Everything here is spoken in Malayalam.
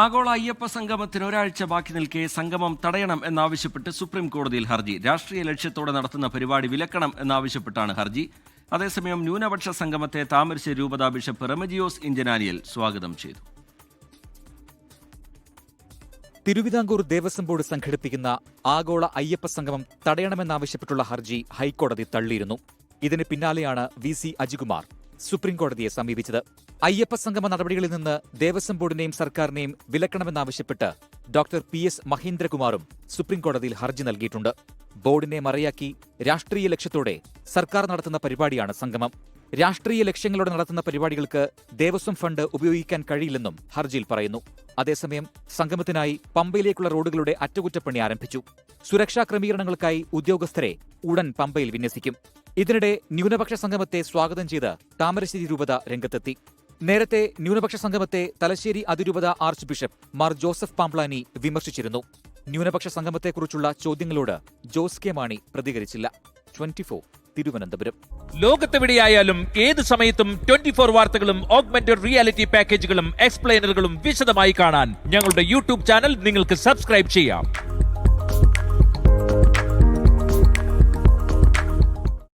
ആഗോള അയ്യപ്പ സംഗമത്തിന് ഒരാഴ്ച ബാക്കി നിൽക്കെ സംഗമം തടയണം എന്നാവശ്യപ്പെട്ട് സുപ്രീം കോടതിയിൽ ഹർജി. രാഷ്ട്രീയ ലക്ഷ്യത്തോടെ നടത്തുന്ന പരിപാടി വിലക്കണം എന്നാവശ്യപ്പെട്ടാണ് ഹർജി. അതേസമയം ന്യൂനപക്ഷ സംഗമത്തെ താമരശ്ശേരി രൂപതാ ബിഷപ്പ് റെമജിയോസ് ഇഞ്ചനാനിയൽ സ്വാഗതം ചെയ്തു. തിരുവിതാംകൂർ ദേവസ്വം ബോർഡ് സംഘടിപ്പിക്കുന്ന ആഗോള അയ്യപ്പ സംഗമം തടയണമെന്നാവശ്യപ്പെട്ടുള്ള ഹർജി ഹൈക്കോടതി തള്ളിയിരുന്നു. ഇതിന് പിന്നാലെയാണ് വി സി അജികുമാർ സുപ്രീംകോടതിയെ സമീപിച്ചത്. അയ്യപ്പ സംഗമ നടപടികളിൽ നിന്ന് ദേവസ്വം ബോർഡിനെയും സർക്കാരിനെയും വിലക്കണമെന്നാവശ്യപ്പെട്ട് ഡോക്ടർ പി എസ് മഹേന്ദ്രകുമാറും സുപ്രീംകോടതിയിൽ ഹർജി നൽകിയിട്ടുണ്ട്. ബോർഡിനെ മറയാക്കി രാഷ്ട്രീയ ലക്ഷ്യത്തോടെ സർക്കാർ നടത്തുന്ന പരിപാടിയാണ് സംഗമം. രാഷ്ട്രീയ ലക്ഷ്യങ്ങളോടെ നടത്തുന്ന പരിപാടികൾക്ക് ദേവസ്വം ഫണ്ട് ഉപയോഗിക്കാൻ കഴിയില്ലെന്നും ഹർജിയിൽ പറയുന്നു. അതേസമയം സംഗമത്തിനായി പമ്പയിലേക്കുള്ള റോഡുകളുടെ അറ്റകുറ്റപ്പണി ആരംഭിച്ചു. സുരക്ഷാ ക്രമീകരണങ്ങൾക്കായി ഉദ്യോഗസ്ഥരെ ഉടൻ പമ്പയിൽ വിന്യസിക്കും. ഇതിനിടെ ന്യൂനപക്ഷ സംഗമത്തെ സ്വാഗതം ചെയ്ത് താമരശ്ശേരി രൂപത രംഗത്തെത്തി. നേരത്തെ ന്യൂനപക്ഷ സംഗമത്തെ തലശ്ശേരി അതിരൂപത ആർച്ച് ബിഷപ്പ് മാർ ജോസഫ് പാംപ്ലാനി വിമർശിച്ചിരുന്നു. ന്യൂനപക്ഷ സംഗമത്തെക്കുറിച്ചുള്ള ചോദ്യങ്ങളോട് ജോസ് കെ മാണി പ്രതികരിച്ചില്ല. ട്വന്റി തിരുവനന്തപുരം. ലോകത്തെവിടെയായാലും ഏത് സമയത്തും ട്വന്റി ഫോർ വാർത്തകളും ഓഗ്മെന്റഡ് റിയാലിറ്റി പാക്കേജുകളും എക്സ്പ്ലെയിനറുകളും വിശദമായി കാണാൻ ഞങ്ങളുടെ യൂട്യൂബ് ചാനൽ നിങ്ങൾക്ക് സബ്സ്ക്രൈബ് ചെയ്യാം.